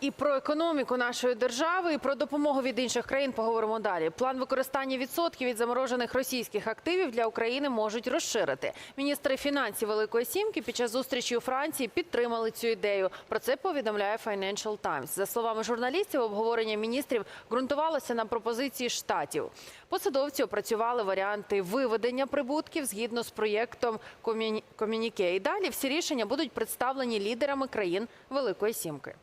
і про економіку нашої держави, і про допомогу від інших країн поговоримо далі. План використання відсотків від заморожених російських активів для України можуть розширити. Міністри фінансів Великої Сімки під час зустрічі у Франції підтримали цю ідею. Про це повідомляє Financial Times. За словами журналістів, обговорення міністрів ґрунтувалося на пропозиції штатів. Посадовці опрацювали варіанти виведення прибутків згідно з проєктом ком'юні- ком'юніке. І далі всі рішення будуть представлені лідерами країн Великої Сімки.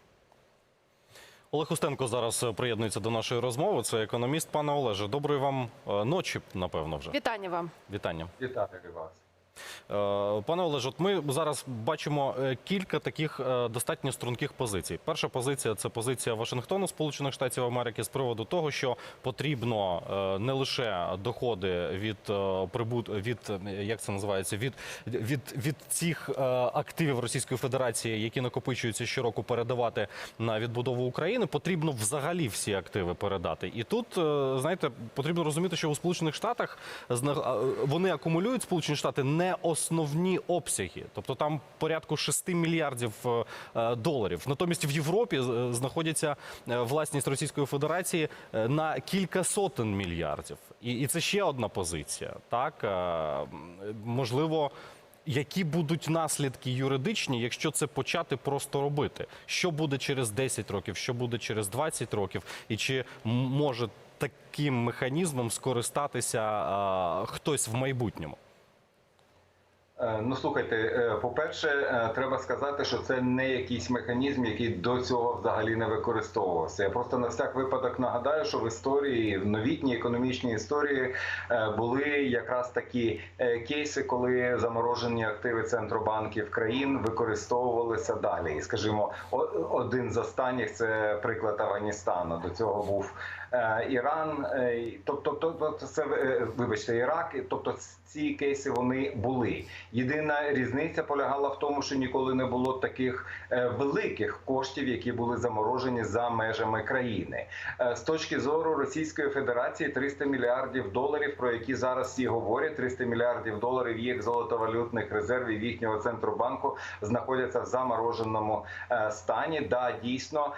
Олег Устенко зараз е, приєднується до нашої розмови. Це економіст. Пане Олеже, доброї вам е, ночі, напевно, вже. Вітання вам. Вітання. Вітаю вас. Е, Пане Олеже, от ми зараз бачимо е, кілька таких е, достатньо струнких позицій. Перша позиція це позиція Вашингтону, Сполучених Штатів Америки, з приводу того, що потрібно не лише доходи від прибут від як це називається, від від, від цих активів Російської Федерації, які накопичуються щороку, передавати на відбудову України. Потрібно взагалі всі активи передати. І тут знаєте, потрібно розуміти, що у Сполучених Штатах вони акумулюють Сполучені Штати не основні обсяги, тобто там порядку 6 мільярдів е, доларів. Натомість в Європі е, знаходяться е, власність Російської Федерації на кілька сотень мільярдів, і, це ще одна позиція. Так можливо. Які будуть наслідки юридичні, якщо це почати просто робити? Що буде через 10 років, що буде через 20 років, і чи може таким механізмом скористатися а, хтось в майбутньому? Е, Ну слухайте, е, по-перше, е, треба сказати, що це не якийсь механізм, який до цього взагалі не використовувався. Я просто на всяк випадок нагадаю, що в історії, в новітній економічній історії були якраз такі кейси, коли заморожені активи центробанків країн використовувалися далі. І скажімо, один з останніх це приклад Афганістану. До цього був Іран, е, тобто, тобто це е, вибачте, Ірак. Тобто ці кейси вони були. Єдина різниця полягала в тому, що ніколи не було таких великих коштів, які були заморожені за межами країни. З точки зору Російської Федерації 300 мільярдів доларів, про які зараз всі говорять, 300 мільярдів доларів їх золотовалютних резервів їхнього центробанку знаходяться в замороженому стані. Да, дійсно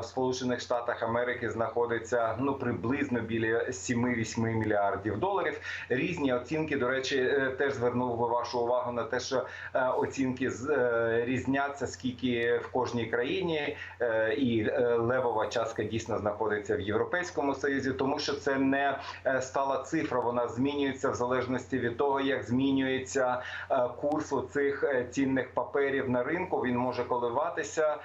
в Сполучених Штатах Америки знаходиться ну приблизно біля 7-8 мільярдів доларів. Різні оцінки. До речі, е, теж звернув вашу увагу на те, що е, оцінки е, різняться скільки в кожній країні, і левова частка дійсно знаходиться в Європейському Союзі, тому що це не стала цифра. Вона змінюється в залежності від того, як змінюється курс цих цінних паперів на ринку. Він може коливатися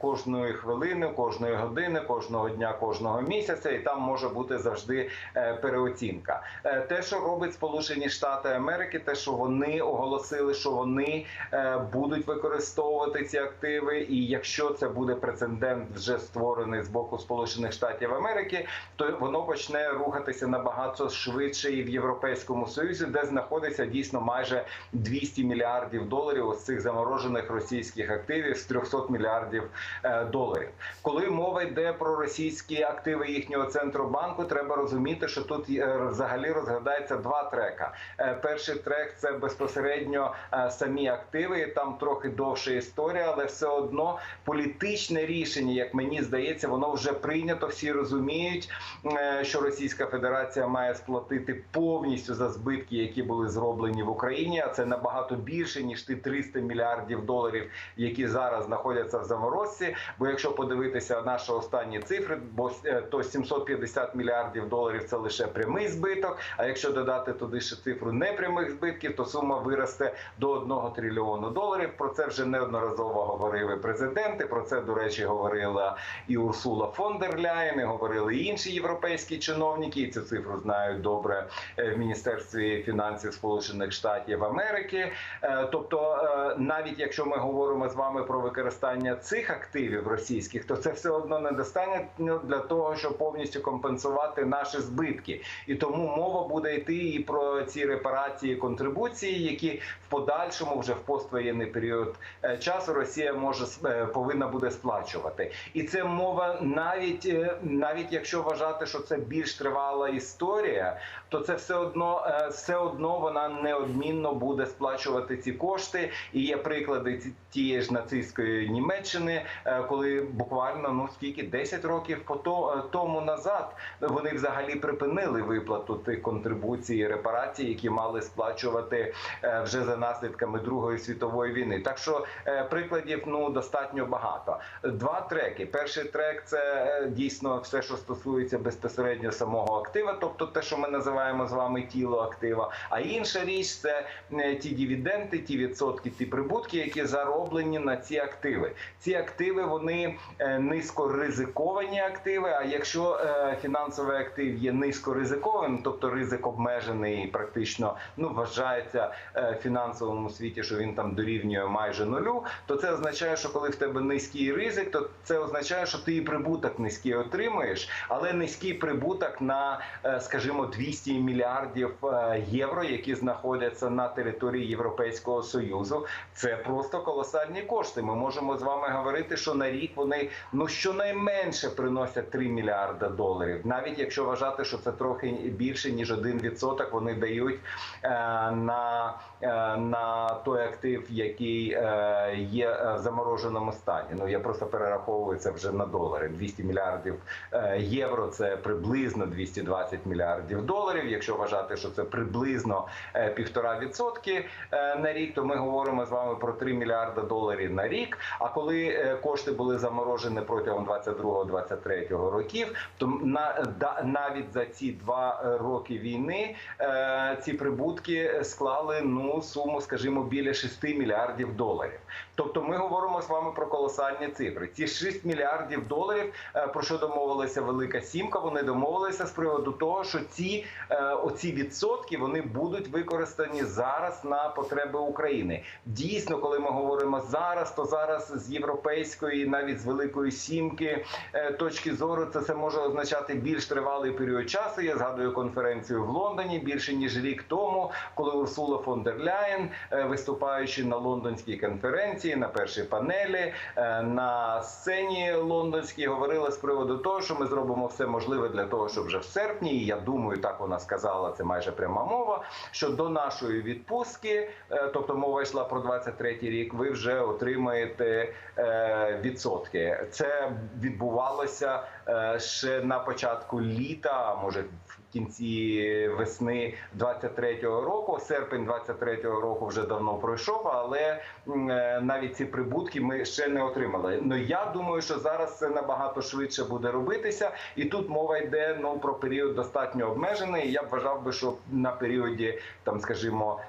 кожної хвилини, кожної години, кожного дня, кожного місяця, і там може бути завжди е, переоцінка. Е, Те, що робить Сполучені Штати Америки, те, що вони оголосили, що вони е, будуть використовувати ці активи, і якщо це буде прецедент вже створений з боку Сполучених Штатів Америки, то воно почне рухатися набагато швидше і в Європейському Союзі, де знаходиться дійсно майже 200 мільярдів доларів ось цих заморожених російських активів з 300 мільярдів доларів. Коли мова йде про російські активи їхнього центробанку, треба розуміти, що тут е, взагалі розглядається два трека. Е, Перший трек це безпосередньо е, самі активи. Там трохи довша історія, але все одно політичне рішення, як мені здається, воно вже прийнято. Всі розуміють, що Російська Федерація має сплатити повністю за збитки, які були зроблені в Україні. А це набагато більше ніж ті 300 мільярдів доларів, які зараз знаходяться в заморозці. Бо якщо подивитися наші останні цифри, бо то 750 мільярдів доларів це лише прямий збиток. А якщо додати туди ще цифру непрямих збитків, то сума виросте до 1 трильйону доларів. Про це вже неодноразово говорили президенти. Про це, до речі, говорила і Урсула фон дер Ляєн, і говорили і інші європейські чиновники. І цю цифру знають добре е, в Міністерстві фінансів Сполучених Штатів Америки. Е, Тобто, е, навіть якщо ми говоримо з вами про використання цих активів російських, то це все одно недостатньо для того, щоб повністю компенсувати наші збитки. І тому мова буде йти і про ці репарації контрибуції, які в подальшому, вже в поствоєнний період е, часу, Росія може е, повинна буде сплачувати. І це мова навіть е, навіть якщо вважати, що це більш тривала історія, то це все одно все одно вона неодмінно буде сплачувати ці кошти. І є приклади тієї ж нацистської Німеччини, коли буквально ну скільки 10 років по тому назад вони взагалі припинили виплату тих контрибуцій і репарацій, які мали сплачувати е, вже за наслідками Другої світової війни. Так що е, прикладів ну достатньо багато. Два треки. Перший трек це е, дійсно все, що стосується безпосередньо самого актива, тобто те, що ми називаємо з вами тіло актива. А інша річ це ті дивіденди, ті відсотки, ті прибутки, які зароблені на ці активи. Ці активи вони низькоризиковані активи. А якщо е, фінансовий актив є низькоризикованим, тобто ризик обмежений, практично ну вважається е, в фінансовому світі, що він там дорівнює майже нулю, то це означає, що коли в тебе низький ризик, то це означає, що ти і прибуток низький отримуєш, але низький прибуток на, е, скажімо, 200 мільярдів євро, які знаходяться на території Європейського союзу. Це просто колосальні кошти. Ми можемо з вами говорити, що на рік вони ну щонайменше приносять 3 мільярда доларів, навіть якщо вважати, що це трохи більше ніж 1%, вони дають е, на, е, на той актив, який е, є в замороженому стані. Ну я просто перераховую це вже на долари. 200 мільярдів євро це приблизно 220 мільярдів доларів. Якщо вважати, що це приблизно е, півтора відсотки е, на рік, то ми говоримо з вами про 3 мільярда доларів на рік. А коли кошти були заморожені протягом 22-23 років, то на навіть за ці два е, роки війни е, ці прибутки склали ну суму, скажімо, біля 6 мільярдів доларів. Тобто, ми говоримо з вами про колосальні цифри. Ці 6 мільярдів доларів, е, про що домовилася Велика Сімка. Вони домовилися з приводу того, що ці оці відсотки вони будуть використані зараз на потреби України. Дійсно, коли ми говоримо зараз, то зараз з європейської, навіть з великої сімки точки зору, це це може означати більш тривалий період часу. Я згадую конференцію в Лондоні більше ніж рік тому, коли Урсула фон дер Ляєн, е, виступаючи на лондонській конференції, на першій панелі, е, на сцені лондонській, говорила з приводу того, що ми зробимо все можливе для того, щоб вже в серпні, і я думаю, так вона сказала, це майже пряма мова. Що до нашої відпустки, е, тобто мова йшла про 23-й рік, ви вже отримаєте відсотки. Це відбувалося ще на початку літа, може в кінці весни 23-го року. Серпень 23-го року вже давно пройшов, але е, навіть ці прибутки ми ще не отримали. Ну я думаю, що зараз це набагато швидше буде робитися, і тут мова йде ну про період достатньо обмежений. Я б вважав би, що на періоді там, скажімо,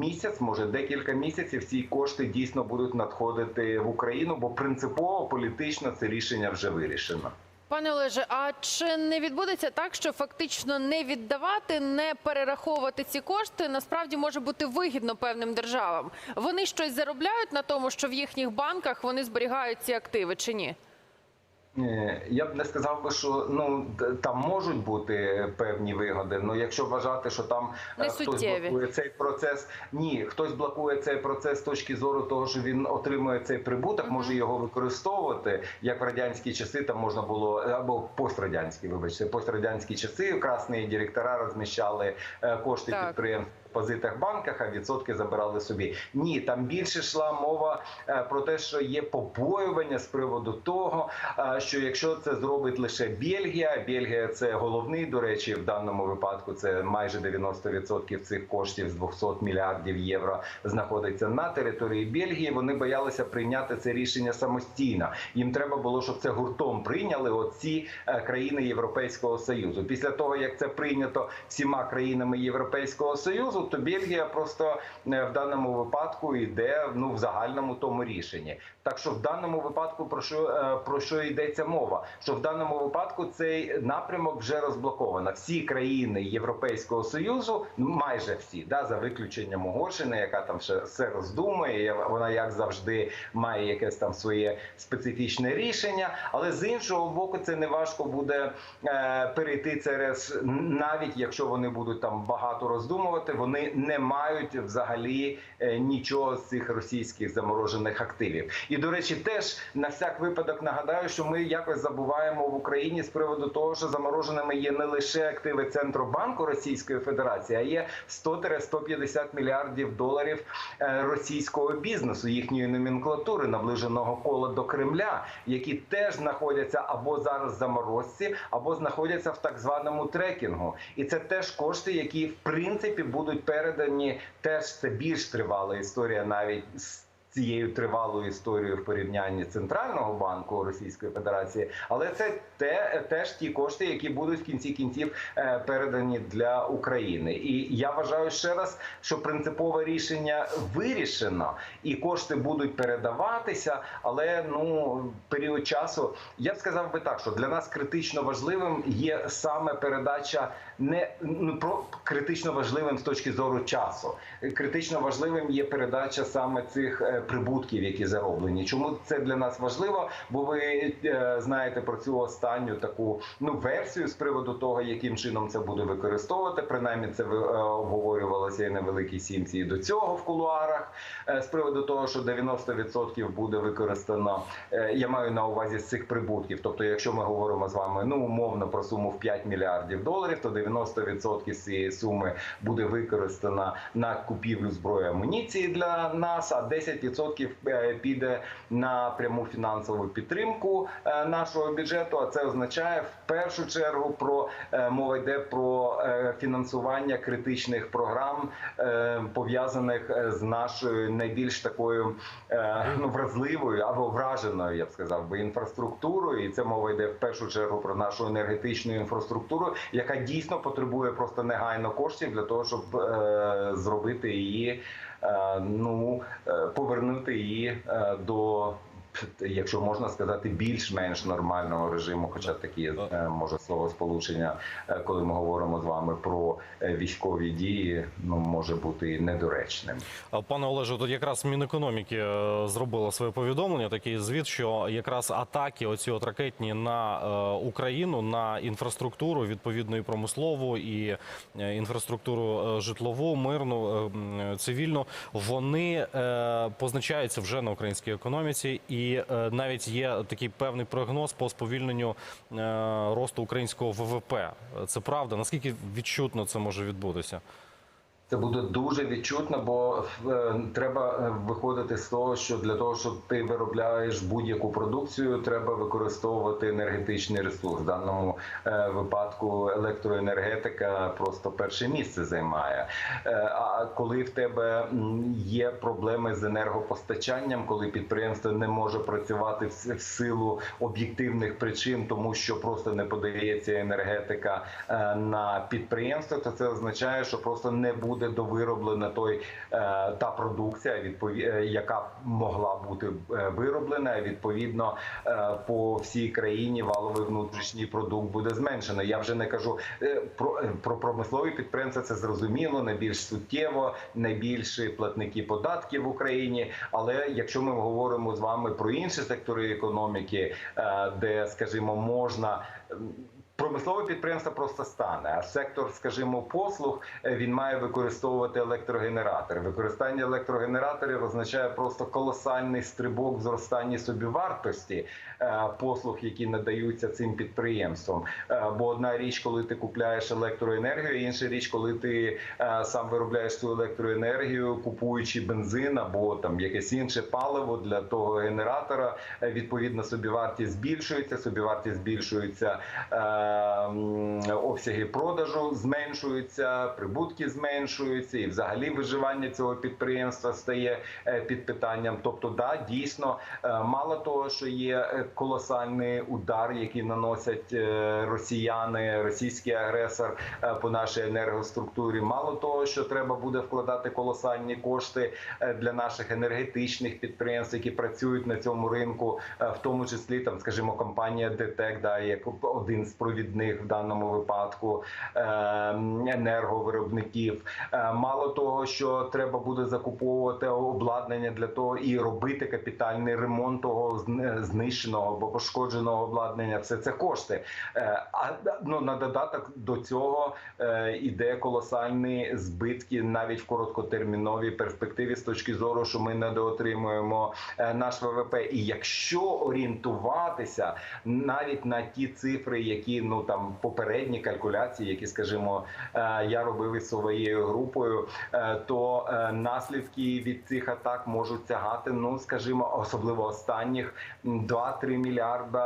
місяць, може декілька місяців, ці кошти дійсно будуть надходити в Україну, бо принципово політично це рішення вже вирішено. Пане Олеже, а чи не відбудеться так, що фактично не віддавати, не перераховувати ці кошти насправді може бути вигідно певним державам? Вони щось заробляють на тому, що в їхніх банках вони зберігають ці активи, чи ні? Е, Я б не сказав би, що ну там можуть бути певні вигоди. Ну якщо вважати, що там е, Не хтось суттєві. блокує цей процес, ні, хтось блокує цей процес з точки зору того, що він отримує цей прибуток, може його використовувати як в радянські часи. Там можна було або пострадянські, вибачте, пострадянські часи. Красні директора розміщали е, кошти підприємств. В Позитах банках, а відсотки забирали собі. Ні, там більше йшла мова е, про те, що є побоювання з приводу того, е, що якщо це зробить лише Бельгія, Бельгія це головний, до речі, в даному випадку це майже 90% цих коштів з 200 мільярдів євро знаходиться на території Бельгії. Вони боялися прийняти це рішення самостійно. Їм треба було, щоб це гуртом прийняли оці е, країни Європейського союзу. Після того як це прийнято всіма країнами Європейського союзу, то Бельгія просто е, в даному випадку йде ну в загальному тому рішенні. Так що в даному випадку про що е, про що йдеться мова? Що в даному випадку цей напрямок вже розблоковано. Всі країни Європейського союзу, ну майже всі, да, за виключенням Угорщини, яка там ще все роздумує. Вона як завжди має якесь там своє специфічне рішення. Але з іншого боку, це не важко буде е, перейти через навіть якщо вони будуть там багато роздумувати, вони вони не мають взагалі е, нічого з цих російських заморожених активів. І до речі, теж на всяк випадок нагадаю, що ми якось забуваємо в Україні з приводу того, що замороженими є не лише активи Центробанку Російської Федерації, а є 100-150 мільярдів доларів е, російського бізнесу, їхньої номенклатури, наближеного кола до Кремля, які теж знаходяться або зараз заморозці, або знаходяться в так званому трекінгу. І це теж кошти, які в принципі будуть передані. Теж це більш тривала історія, навіть з цією тривалою історією в порівнянні центрального банку Російської Федерації, але це те теж ті кошти, які будуть в кінці кінців е, передані для України. І я вважаю ще раз, що принципове рішення вирішено, і кошти будуть передаватися. Але ну період часу я б сказав би так, що для нас критично важливим є саме передача не ну про критично важливим з точки зору часу. Критично важливим є передача саме цих е, прибутків, які зароблені. Чому це для нас важливо? Бо ви е, знаєте про цю останню таку ну версію з приводу того, яким чином це буде використовувати. Принаймні, це е, обговорювалося і на великій сімці і до цього в кулуарах. е, З приводу того, що 90% буде використано. Я маю на увазі з цих прибутків. Тобто, якщо ми говоримо з вами ну умовно про суму в 5 мільярдів доларів, то 90% з цієї суми буде використано на купівлю зброї амуніції для нас, а 10% е, піде на пряму фінансову підтримку е, нашого бюджету. А це означає в першу чергу про е, мова йде про фінансування критичних програм, пов'язаних з нашою найбільш такою ну вразливою або враженою, я б сказав би інфраструктурою. І це мова йде в першу чергу про нашу енергетичну інфраструктуру, яка дійсно потребує просто негайно коштів для того, щоб зробити її. Е, Ну е, повернути її е, до, якщо можна сказати, більш-менш нормального режиму, хоча такі е, може слово сполучення, е, коли ми говоримо з вами про е, військові дії, ну може бути недоречним. Пане Олеже, тут якраз Мінекономіки зробило своє повідомлення, такий звіт, що якраз атаки, оці от ракетні на Україну, на інфраструктуру, відповідно і промислову, і інфраструктуру житлову, мирну, цивільну, вони позначаються вже на українській економіці, і е, навіть є такий певний прогноз по сповільненню е, росту українського ВВП. Це правда? Наскільки відчутно це може відбутися? Це буде дуже відчутно, бо е, треба е, виходити з того, що для того, щоб ти виробляєш будь-яку продукцію, треба використовувати енергетичний ресурс. В даному е, випадку електроенергетика просто перше місце займає. А коли в тебе є проблеми з енергопостачанням, коли підприємство не може працювати в силу об'єктивних причин, тому що просто не подається енергетика на підприємство, то це означає, що просто не буде довироблена той е, та продукція, е, яка могла бути е, вироблена. Відповідно, по всій країні валовий внутрішній продукт буде зменшено. Я вже не кажу про, про промислові підприємства. Це зрозуміло, найбільш суттєво, найбільші платники податків в Україні. Але якщо ми говоримо з вами про інші сектори економіки, де, скажімо, можна. Промислове підприємство просто стане, а сектор, скажімо, послуг е, він має використовувати електрогенератори. Використання електрогенераторів означає просто колосальний стрибок в зростанні собівартості е, послуг, які надаються цим підприємствам. Е, Бо одна річ, коли ти купляєш електроенергію, інша річ, коли ти сам виробляєш цю електроенергію, купуючи бензин або там якесь інше паливо для того генератора. Відповідно, собівартість збільшується, собівартість збільшується. Обсяги продажу зменшуються, прибутки зменшуються, і взагалі виживання цього підприємства стає е, під питанням. Тобто, да, дійсно, е, мало того, що є е, колосальний удар, який наносять росіяни, російський агресор по нашій енергоструктурі. Мало того, що треба буде вкладати колосальні кошти для наших енергетичних підприємств, які працюють на цьому ринку, в тому числі там, скажімо, компанія ДТЕК, да, як один з провідних провідних в даному випадку е, енерговиробників. Е, Мало того, що треба буде закуповувати обладнання для того і робити капітальний ремонт того знищеного або пошкодженого обладнання. Все це кошти. Е, А ну на додаток до цього е, іде колосальні збитки навіть в короткотерміновій перспективі з точки зору, що ми недоотримуємо наш ВВП. І якщо орієнтуватися навіть на ті цифри, які ну там попередні калькуляції, які скажімо, е, я робив із своєю групою, е, то е, наслідки від цих атак можуть сягати, ну скажімо, особливо останніх м, 2-3 мільярда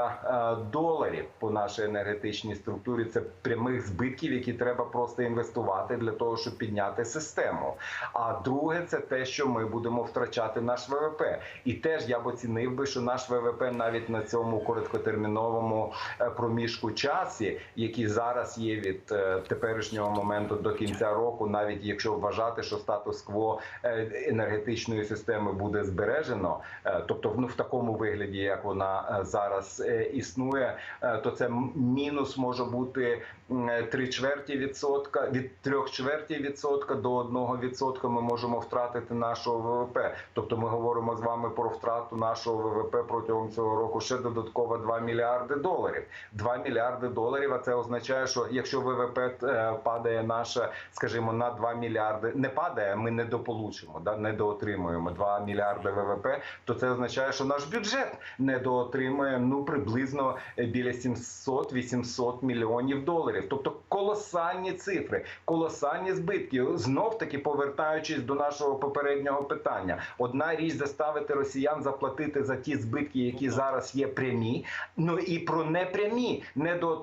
доларів по нашій енергетичній структурі. Це прямих збитків, які треба просто інвестувати для того, щоб підняти систему. А друге, це те, що ми будемо втрачати наш ВВП. І теж я б оцінив би, що наш ВВП навіть на цьому короткотерміновому проміжку часі, який зараз є від е, теперішнього моменту до кінця року, навіть якщо вважати, що статус-кво е, енергетичної системи буде збережено, е, тобто ну, в такому вигляді, як вона зараз існує, то це мінус може бути м, е, три чверті відсотка від трьох чверті відсотка до одного відсотка. Ми можемо втратити нашого ВВП. Тобто, ми говоримо з вами про втрату нашого ВВП протягом цього року ще додатково 2 мільярди доларів. 2 мільярди доларів. А це означає, що якщо ВВП е, падає наше, скажімо, на 2 мільярди, не падає, ми недополучимо, да недоотримуємо 2 мільярди ВВП, то це означає, що наш бюджет недоотримує ну приблизно е, біля 700-800 мільйонів доларів. Тобто колосальні цифри, колосальні збитки. Знов таки повертаючись до нашого попереднього питання, одна річ заставити росіян заплатити за ті збитки, які зараз є прямі. Ну і про непрямі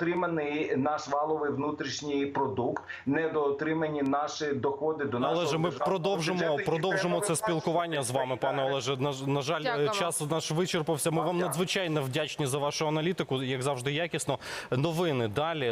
недоотриманий наш валовий внутрішній продукт, недоотримані наші доходи до нашого Але ж ми продовжимо бюджету, продовжимо це спілкування з вами, пане. Олеже. На, на жаль, Дякую. час наш вичерпався. Ми Вам вам надзвичайно вдячні за вашу аналітику, як завжди, якісно. Новини далі.